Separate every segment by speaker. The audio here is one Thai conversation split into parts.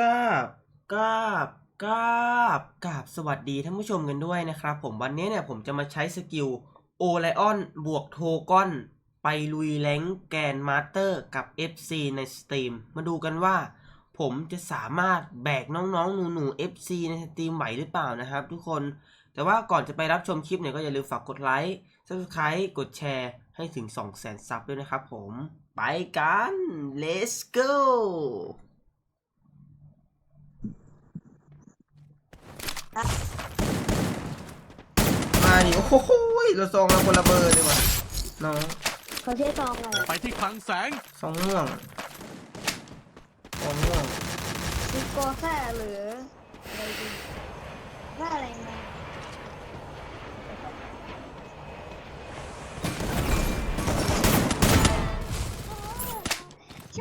Speaker 1: กราบกราบกราบกราบสวัสดีท่านผู้ชมกันด้วยนะครับผมวันนี้เนี่ยผมจะมาใช้สกิลโอไลออนบวกโทกอน ไปลุยแรงแกนมาสเตอร์กับ FC ในสตรีมมาดูกันว่า ผมจะสามารถแบกน้องๆ หนูๆ FC ในสตรีมไหวหรือเปล่านะครับทุกคนแต่ว่าก่อนจะไปรับชมคลิปเนี่ยก็อย่าลืมฝากกดไลค์ subscribe กดแชร์ให้ถึง 200,000ซับด้วยนะครับผม ไปกัน let's go มาดิโอ้โหเราซองเราคนละเบอร์เลยว่ะน้อง
Speaker 2: เขาใช้ซองอะไร
Speaker 3: ไปที่คลังแสง
Speaker 1: ซองม่วงซองม่วง
Speaker 2: ซิโกแค่หรืออะไรดีแค่อะไรมา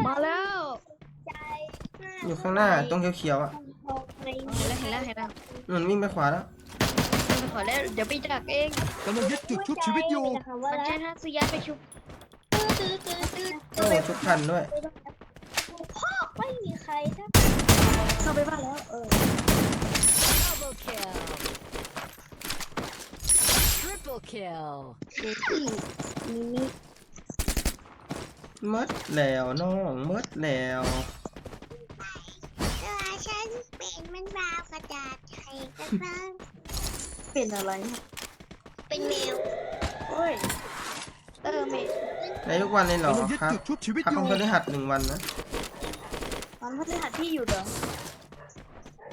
Speaker 2: มาแล้ว
Speaker 1: อยู่ข้างหน้าตรงเขียวๆอะ
Speaker 2: เห็นแล้วเห็นแล้วเห็นแล้ว
Speaker 1: มันวิ่งไปขวาแล้ว
Speaker 2: ไปขอแล้วเดี๋ยวไปดักเอง
Speaker 3: กำลังยึดจุดชุบชีวิตอยู่
Speaker 2: มันใช้ท่าสุยาไปชุบ
Speaker 1: โอ้ชุดทันด้วย
Speaker 4: พ่อไม่มีใครนะ
Speaker 2: เข้าไปบ้านแล้วเออ
Speaker 5: Double kill. Triple kill.
Speaker 2: เด็กที่มินิ
Speaker 1: มดแล้วน้องมดแล้ว
Speaker 4: ตัวฉันเป็น มันบาวกระดาษไทยกันบ้าง
Speaker 2: เป็นอะไรฮะ
Speaker 4: เป็นแมว
Speaker 2: โอ้ยเออเมด
Speaker 1: ในทุกวันเลยเหรอกำ
Speaker 3: ลังยึด
Speaker 1: ครับ
Speaker 3: จุดชุบชีวิต
Speaker 1: พัก
Speaker 3: อยู่
Speaker 1: วันพฤหัสหนึ่งวันนะ
Speaker 2: ตอนพฤหัสที่อยู่เหรอ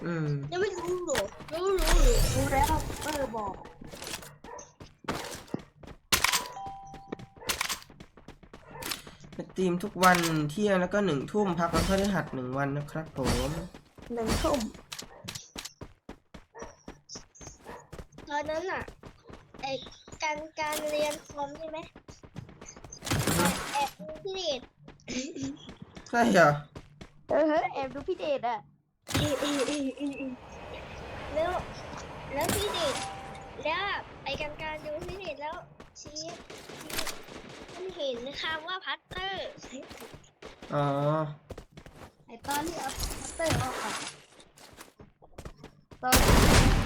Speaker 1: อืม
Speaker 4: ยังไม่รู้หรอรู้รู้หรือ
Speaker 2: รู้แล้วเออบอก
Speaker 1: สตรีมทุกวันเที่ยงแล้วก็หนึ่งทุ่มพักวันพฤหัสหนึ่งวันนะครับผม
Speaker 2: หนึ่งทุ่ม
Speaker 4: ตอ นนั้นอะไอการการเรียนคอมใช่ไหมแอบดูพี่เดช
Speaker 1: ใช่เหรอ
Speaker 2: เออเฮ้ยแอบดูพี่เดชอะ
Speaker 4: แล้วแล้วพี่เดชแล้วไอการการดูพี่เดชแล้วชี้ชี้มันเห็นคำว่าพัตเตอร์
Speaker 1: อ๋อ
Speaker 2: ไอตอนที่เอาพัตเตอร์ออกอะตอน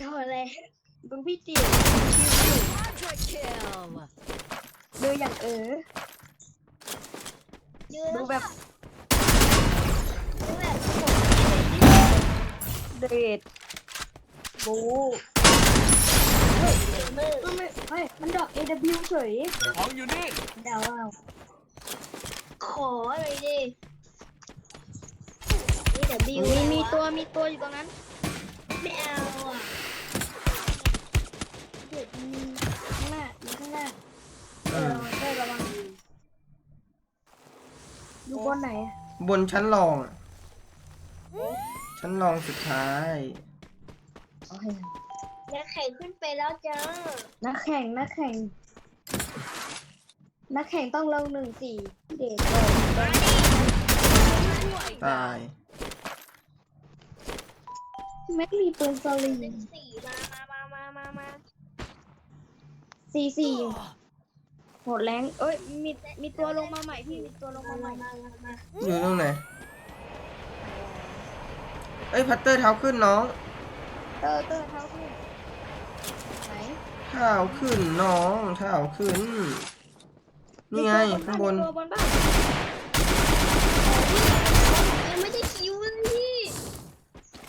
Speaker 4: ก็อะไร
Speaker 2: ดูพี่เดชชิว
Speaker 5: Quadra kill.
Speaker 2: ๆดูอย่างเออ
Speaker 4: ยื
Speaker 2: ดูแบบ
Speaker 4: ดูแบบ
Speaker 2: เดชบู
Speaker 4: มือ
Speaker 2: ก็ไม่เฮ้ย มันดอก AW เฉย
Speaker 3: ของอยู่นี่
Speaker 2: เดาเอา
Speaker 4: ขอเลยดินี่เดี๋ยวบิว
Speaker 2: มีมีตัวมีตัวอยู่ตรงนั้น
Speaker 4: ไม่เอาอะ
Speaker 2: เด็ดมีข้างหน้ามีข้างหน้าเอ
Speaker 1: อ
Speaker 2: ได้ระวังดีอยู่บนไหนอะ
Speaker 1: บนชั้นรองอะชั้นรองสุดท้าย
Speaker 2: โอเค
Speaker 4: นักแข่งขึ้นไปแล้วจ้า
Speaker 2: นักแข่งนักแข่ง นักแข่งต้องลงหนึ่งสี่เดชเลย
Speaker 1: ตาย
Speaker 2: แม็กมีปืนสลิง
Speaker 4: หนึ่งสี่มามามามามามา
Speaker 2: สี่สี่โหดแรงเอ้ยมีมีตัวลงมาใหม่พี่มีตัวลงมาใหม่
Speaker 4: มามามา
Speaker 1: อยู่ตรงไหนเอ้ยพัตเตอร์เท้าขึ้นน้อง
Speaker 2: เตอร์เตอร์เท้าขึ้นไหน
Speaker 1: เท้าขึ้นน้องเท้าขึ้น นี่ไงข้างบน
Speaker 2: มีตัวบนบ้าน
Speaker 4: ยังไม่ได้คิวเลยพี่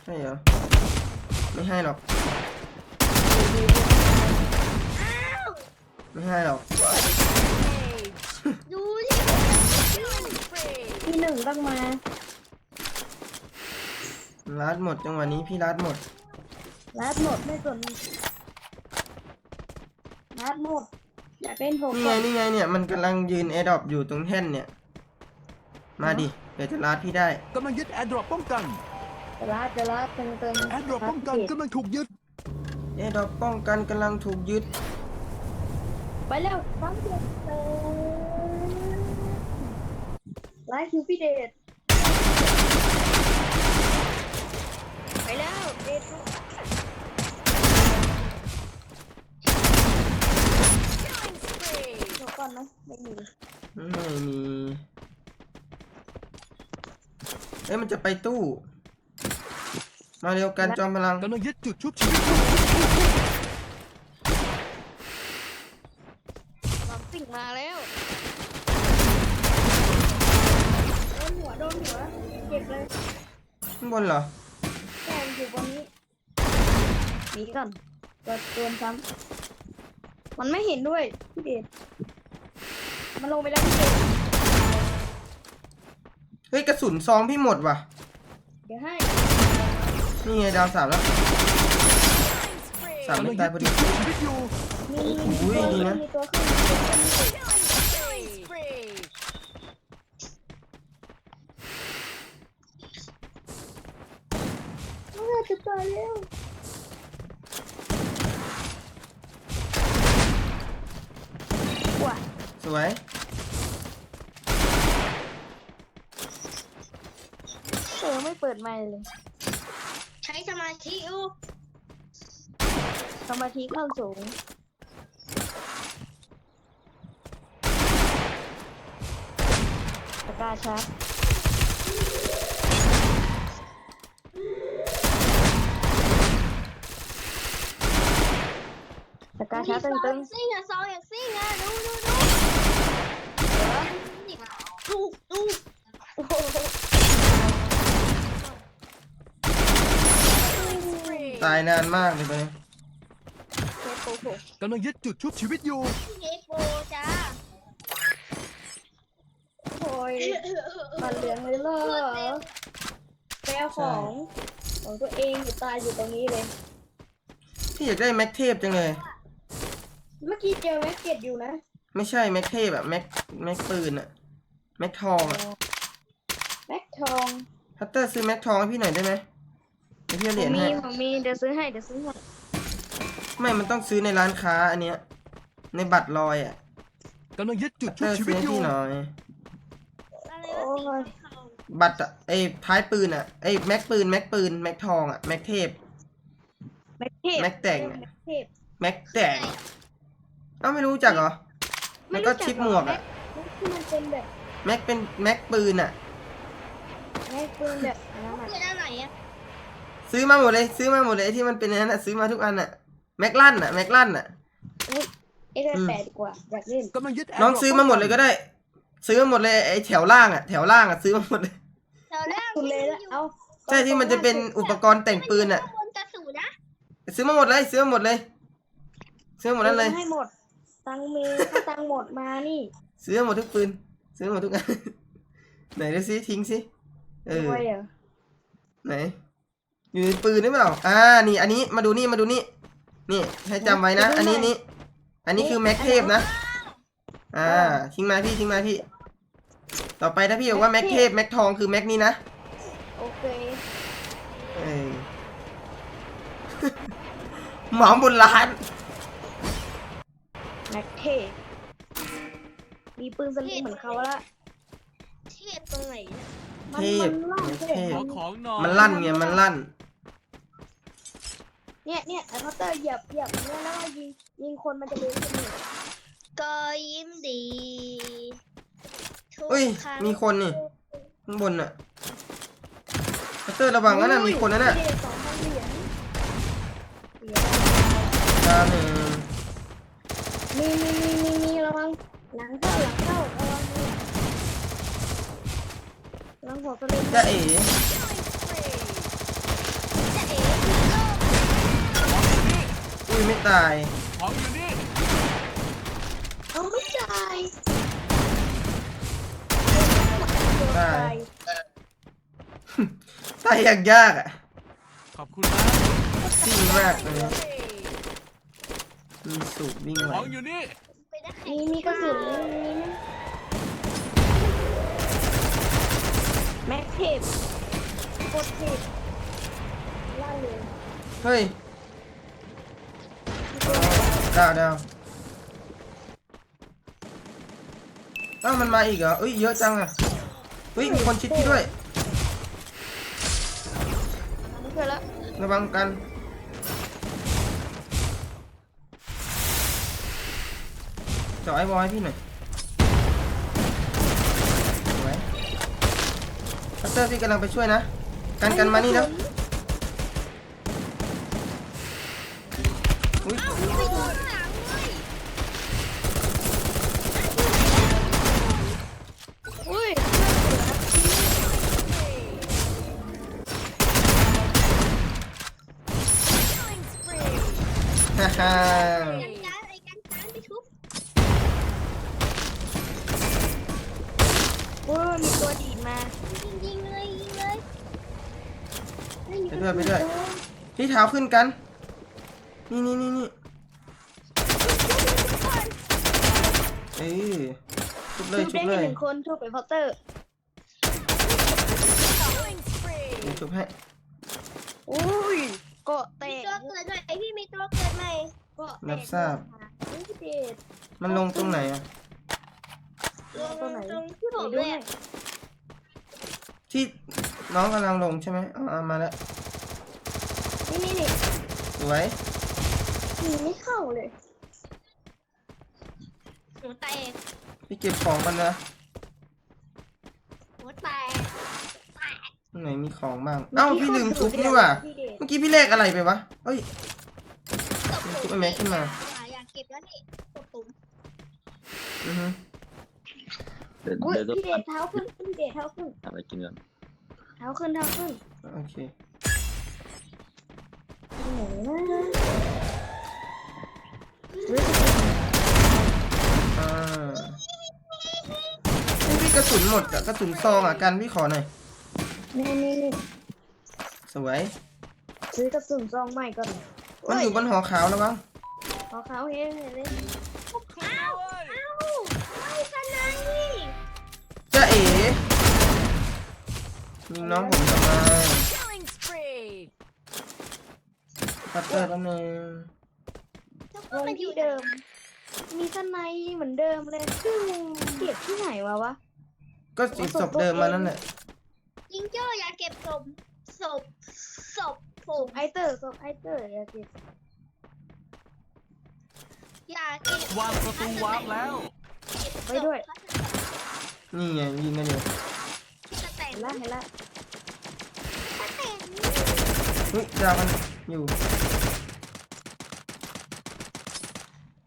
Speaker 1: ใช่เหรอไม่ให้หรอก
Speaker 4: อ้าว
Speaker 1: ไม่ให้หรอก
Speaker 4: ดูดิ
Speaker 2: ที่หนึ่งต้องมา
Speaker 1: รัดหมดจังหวะนี้พี่รัดหมด
Speaker 2: รัดหมดไม่สนรัดหมด อยากเล่นผม
Speaker 1: นี่ไงนี่ไงเนี่ยมันกำลังยืนแอร์ดรอปอยู่ตรงแท่นเนี่ย มาดิเดี๋ยวจะรัดพี่ได้
Speaker 3: กำลังยึดแอร์ดรอปป้องกัน
Speaker 2: จะรัดจะรัดเติมเติม
Speaker 3: แอร์ดรอปป้องกันกำลังถูกยึด
Speaker 1: แอร์ดรอปป้องกันกำลังถูกยึด
Speaker 2: ไปแล้วฟังเสียงเติมไลฟ์คิวพี่เดชไปแล้วเดช
Speaker 5: Killing spree.
Speaker 2: เดี๋ยวก่อนนะไม่มี
Speaker 1: ไม่มีฮ้ยมันจะไปตู้ มาเร็วกันจอมพลัง
Speaker 3: กำลังยึดจุดชุบชีวิตอยู่
Speaker 2: ลองสิ่งมาแล้ว
Speaker 4: โดนหัวโดนหัวเจ็บเลย
Speaker 1: ข้าง บนเหรอ
Speaker 2: แกมอยู่บนนี้หนีก่อนก็โดนซ้ำมันไม่เห็นด้วยพี่เดชมันลงไปแล้วพี่เดช
Speaker 1: เฮ้ยกระสุนซองพี่หมดว่ะ
Speaker 2: เดี๋ยวให้
Speaker 1: นี่ไงดาวสามแล้วสาม
Speaker 3: กำลั
Speaker 1: ไม่
Speaker 3: ง
Speaker 1: ตา
Speaker 3: ยึ
Speaker 1: ย
Speaker 3: ด
Speaker 1: พอ
Speaker 3: จุ
Speaker 1: ดี
Speaker 3: ดชุบชีวิตอยู่
Speaker 2: มี
Speaker 1: อุ้ยดีนะ
Speaker 2: มีตัวขึ้นมีตัวขึ้น
Speaker 5: Killing spree.
Speaker 2: เมื่อจะตายแล้วว้า
Speaker 1: สวย
Speaker 2: เออไม่เปิดไมค์เลย
Speaker 4: ใช้สมาธิอยู่
Speaker 2: สมาธิเข้าสูง ตะกร้าชักตะ กร้าชักตึงตึง
Speaker 4: ซิ่งอะซองอย่างซิ่งอะดูดูดูดูดู
Speaker 2: โอ้โห
Speaker 1: ตายนานมากเลยตอนนี้
Speaker 2: โอ้โห
Speaker 3: กำลังยึดจุดชุบชีวิตอยู่
Speaker 4: เทคโบจ้า
Speaker 2: โอ้ยปันเหลืองเลยเหรอไปเอาของของตัวเองอยู่ตายอยู่ตรงนี้เลย
Speaker 1: พี่อยากได้แม็กเทพจังเลย
Speaker 2: เมื่อกี้เจอแม็กเก็ตอยู่นะ
Speaker 1: ไม่ใช่แม็กเทพอะแม็กแม็กปืนอะแม็กทองอะ
Speaker 2: แม็กทอง
Speaker 1: ฮัตเตอร์ซื้อแม็กทองให้พี่หน่อยได้ไหมเดี๋ยวพี่เอาเหรียญ
Speaker 2: มี
Speaker 1: ให้
Speaker 2: ผมมีเดี๋ยวซื้อให้เดี๋ยวซื้อให้
Speaker 1: ไม่มันต้องซื้อในร้านค้าอันเนี้ย ในบัตรลอยอะ
Speaker 3: กำลังยึดจุด
Speaker 1: ฮัตเต
Speaker 3: ชุ
Speaker 1: อบร์
Speaker 3: ชี
Speaker 1: ซื้
Speaker 3: วิ
Speaker 1: อ
Speaker 3: ต
Speaker 1: ให้
Speaker 3: อยู่
Speaker 1: พี่หน่อย
Speaker 4: อะไร
Speaker 2: โอ้
Speaker 4: วะ
Speaker 2: ย
Speaker 1: บัตรอะไอ้ท้ายปืนอะไอ้แม็กปืนแม็กปืนแม็กทองอะแม็กเทพ
Speaker 2: แม็กเทพ
Speaker 1: แม็กแต่ง
Speaker 2: แม็กเทพ
Speaker 1: แม็กแต่ง เอ้าไม่รู้จักเหรอ แล้วก็ชิปหมวกอะ
Speaker 2: แม็กที่มันเป็นแบบ
Speaker 1: แม็กเป็นแม็กปืนอะ
Speaker 2: แม็กปืนแบบอันนั้นอะ
Speaker 4: คืออะไรอะ
Speaker 1: ซื้อมาหมดเลย ซื้อมาหมดเลยไอ้ที่มันเป็นอันนั้นอะซื้อมาทุกอันอะแม็กลั่นอะแม็กลั่นอะ
Speaker 2: อุ้ยเอ็กซ์แปดดีกว่าอยากเล่น
Speaker 3: กำลังยึด
Speaker 1: น้องซื้อมาหมดเลยก็ได้ ซื้อมาหมดเลยไอ้แถวล่างอะแถวล่างอะซื้อมาหมดเลย
Speaker 4: แถวล่าง
Speaker 2: คุณเลยละเอา
Speaker 1: ใช่ที่มันจะเป็นอุปกรณ์แต่งปืนอะ
Speaker 4: ข้างบนกระสุนนะ
Speaker 1: ซื้อมาหมดเลย ซื้อมาหมดเลย ซื้อมาหมดนั้นเลย
Speaker 2: ให้หมด ตังค์มีถ้าตังค์หมดมานี่
Speaker 1: ซื้อมาหมดทุกปืน ซื้อมาหมดทุกอัน ไหนดูซิทิ้งซิเออ
Speaker 2: ด้วยเหรอ
Speaker 1: ไหน อยู่ในปืนหรือเปล่า อ่า นี่ อันนี้มาดูนี่มาดูนี่ นี่ ให้จำไว้นะ อันนี้นี่ อันนี้คือแม็กเทพนะ อ่า ทิ้งมาพี่ทิ้งมาพี่ ต่อไปถ้าพี่บอกว่าแม็กเทพแม็กทองคือแม็กนี่นะ
Speaker 2: โอเค
Speaker 1: เออหมอมบนร้าน
Speaker 2: แม็กเทพมีปืนสลิงเหมือนเขาละ
Speaker 4: เทพตรงไหนเนี่ย
Speaker 2: มัน
Speaker 1: เทพ
Speaker 2: มันลั่น
Speaker 1: แม็ก
Speaker 2: ใช่
Speaker 1: เท
Speaker 2: ไหม
Speaker 1: พ
Speaker 3: ของหน่อย
Speaker 1: มันลั่นไงมันลั่น
Speaker 2: เนี่ยเนี่ยไอ้พัตเตอร์เหยียบเหยียบเนี่ยแล้วก็ยิงยิงคนมันจะเดินขึ้นนี่
Speaker 4: ก็ยิ้มดีทุก
Speaker 1: เฮ้ย
Speaker 4: ครั้ง
Speaker 1: มีคนนี่ข้างบนน่ะพัตเตอร์ระวังนะน่ะมีคนนั่นน่ะ
Speaker 2: พี่เดชสองพันเหรียญเหรียญ
Speaker 1: ดาวหนึ่ง
Speaker 2: มีมีมีมีมีระวังหลังเข้าหลังเข้าระวังมือระวังหัวกระเด็น
Speaker 1: จะเอ๋
Speaker 4: จะเอ๋
Speaker 1: อุ้ยไม่ตาย
Speaker 3: ของอยู่นี่
Speaker 2: เอาไม่ตาย
Speaker 1: ตาย ตายยากยากๆอะ
Speaker 3: ขอบคุณนะ
Speaker 1: ซิ่งมากเลย มีสูบวิ่งไหว
Speaker 3: ของอยู่นี่
Speaker 4: ไปได้
Speaker 2: มีมีกระสุนมีไหมแม็กเทปกดเทปล่าเลย
Speaker 1: เฮ้ยดาวดาวอ้าวมันมาอีกเหรอเอ้ยเยอะจังอะเฮ้ยมีคนชิดพี่ด้วย
Speaker 2: อันนี้คือละ
Speaker 1: ระวังกัน เจาะไอ้บอยพี่หน่อยสวยพัตเตอร์พี่กำลังไปช่วยนะ กันกันมานี่นะ
Speaker 2: มีตัวดีดมา
Speaker 4: ยิงยิงเลยยิงเลย
Speaker 1: ไปด้วยไปด้วยพี่เท้าขึ้นกัน นี่นี่นี่นี่เอ้ยชุบเลย
Speaker 2: ชุบ
Speaker 1: ชุ
Speaker 2: ได้
Speaker 1: บเล
Speaker 2: แค่
Speaker 1: ย
Speaker 2: หนึ่งคนชุบไปพอตเตอร์
Speaker 5: Killing spree.
Speaker 1: เดี๋ยวชุบให้
Speaker 2: อุ้ยเกาะแต
Speaker 4: มี
Speaker 2: ก
Speaker 4: ตัวเกิดใหม่พี่มีตัวเกิดใหม่
Speaker 2: เกาะแต
Speaker 1: รับ
Speaker 2: ก
Speaker 1: ทราบ
Speaker 2: อุ้ยพี่เดช
Speaker 1: มันลงตรงไหนอะ
Speaker 4: ลง
Speaker 2: ตัวไหน
Speaker 4: ตรงที่ผม
Speaker 2: ดู
Speaker 4: เลย
Speaker 2: ให้
Speaker 4: อะ
Speaker 1: ที่น้องกำลังลงใช่ไหมอ๋อามาแล้ว
Speaker 2: นี่นี่นี่
Speaker 1: สวย
Speaker 2: ยิงไม่เข้าเลย
Speaker 4: หัวแตก
Speaker 1: พี่เก็บของกันนะ
Speaker 4: หัวแตก
Speaker 1: ตรงไหนมีของบ้างเอ้าพี่ลืมชุบนี่หว่า
Speaker 2: พี่เดช
Speaker 1: เมื่อกี้พี่เลขอะไรไปวะเอ้ย
Speaker 4: ตบ
Speaker 1: ชุบไอ้แม็กขึ้นมา
Speaker 4: อยากเก็บแล้วนี่ตบผม
Speaker 1: อือฮึ
Speaker 6: เดี๋ยว
Speaker 2: อุ้ย
Speaker 6: เดี๋ยว
Speaker 2: พี่เดชเท้าขึ้นพี่เดชเท้าขึ้น
Speaker 6: ทำอะไรกินก่อน
Speaker 2: เท้าขึ้นเท้าขึ้น
Speaker 1: โอเค
Speaker 2: โอ้โหรู้สึก
Speaker 1: อ่านี่พี่กระสุนหมดอะกระสุนซองอะกันพี่ขอหน่อย
Speaker 2: นี่นี่นี่
Speaker 1: สวย
Speaker 2: ซื้อกระสุนซองใหม่ก่อน
Speaker 1: มันอยู่บนหอขาวแล้วมั้ง
Speaker 2: พอเขาเห็นเลย
Speaker 1: ยิงน้องผมทำไม
Speaker 5: Killing spree.
Speaker 1: พัตเตอร์แป๊บนึง
Speaker 4: เจ้องมัน
Speaker 2: ที่เดิม มีสไนเหมือนเดิมเลยซึ่งเก็บที่ไหนวะวะ
Speaker 1: ก็จิบศพเดิมมานั่นแหละ
Speaker 4: ยิงโจ้อย่าเก็บศพศพศพผม
Speaker 2: ไอเตอร์ศพไอเตอร์อย่าเก็บ
Speaker 4: อย่าเก็บ
Speaker 3: วางประตูวาร์ปแล้ว
Speaker 2: ไปด้วย
Speaker 1: นี่ไงยิงกันอยู่
Speaker 4: แต
Speaker 2: เห็
Speaker 4: น
Speaker 2: นละเห็นละ
Speaker 4: สแตน
Speaker 1: เฮ้ยดาวกันอยู่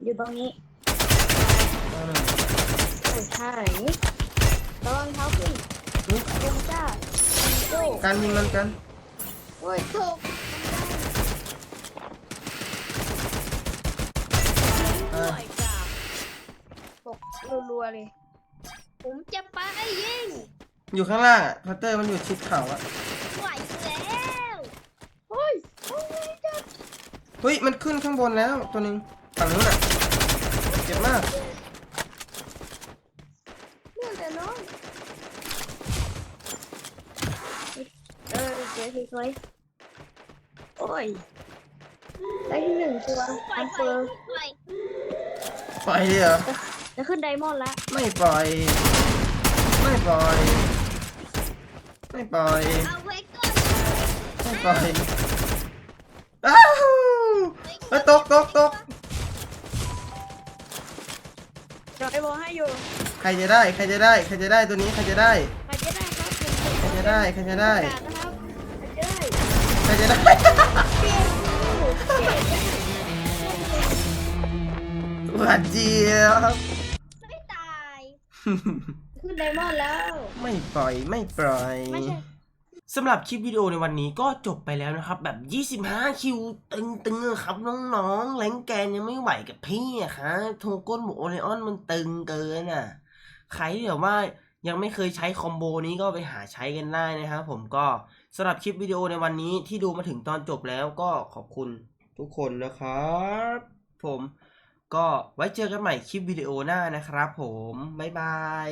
Speaker 2: อยู่ตรงนี้
Speaker 1: ดาวหนึ่ง
Speaker 2: โอ้ยใช่ระวังเท้าขึ้น
Speaker 1: อุ๊ย
Speaker 2: ลงจ้าโจ้
Speaker 1: การยิงมันกัน
Speaker 2: โอ้ยโจ้
Speaker 1: อ่า
Speaker 5: Like that.
Speaker 2: ตกรัวๆเลย
Speaker 4: ผมจะไปยิง
Speaker 1: อยู่ข้างล่างอะพัตเตอร์มันอยู่ชิดเขาอะ
Speaker 4: ไหวแล้ว
Speaker 2: โอ้ยโอ้ยจ้า
Speaker 1: เฮ้ยมันขึ้นข้างบนแล้วตัวหนึงฝั่งนู้นอะเจ็บมาก
Speaker 2: เรื่องแต่น้องเออสวยสวยโอ้ยได้ที่หนึ่งตัว
Speaker 4: ปล่อ
Speaker 2: อั
Speaker 4: ย
Speaker 2: น
Speaker 4: ปล่
Speaker 2: เฟิ
Speaker 4: อย
Speaker 2: ร์
Speaker 4: ปล่อย
Speaker 1: ปล่อยเลยเหรอ
Speaker 2: จะขึ้นไดมอนด์ละ
Speaker 1: ไม่ปล่อย ไม่ปล่อย ไม่ปล่อย
Speaker 4: เอาไว้ก่อน
Speaker 1: ไม่ปล่อยอ้าวเฮ้ยตกตกตก
Speaker 2: จอดไอโบให้อยู่
Speaker 1: ใครจะได้ใครจะได้ใครจะได้ตัวนี้ใครจะได้
Speaker 2: ใครจะได้ครับ
Speaker 1: ใครจะได้ใครจะได้
Speaker 2: ประกาศนะครับใครจะได้
Speaker 1: ใครจะได้หวานเจี๊ยบ
Speaker 4: ไม่ตาย
Speaker 2: ขึ้นไดมอนด์แล้ว
Speaker 1: ไม่ปล่อยไม่ปล่อย
Speaker 2: ไม่ใช่
Speaker 1: สำหรับคลิปวิดีโอในวันนี้ก็จบไปแล้วนะครับ แบบ 25 คิว ตึงๆอะครับน้องๆแรงแกนยังไม่ไหวกับพี่อะครับโทก้นหมูโอเลออนมันตึงเกินอะ ใครที่แบบว่ายังไม่เคยใช้คอมโบนี้ก็ไปหาใช้กันได้นะครับผมก็สำหรับคลิปวิดีโอในวันนี้ที่ดูมาถึงตอนจบแล้วก็ขอบคุณทุกคนนะครับ ผม ก็ไว้เจอกันใหม่คลิปวิดีโอหน้านะครับผม บ๊ายบาย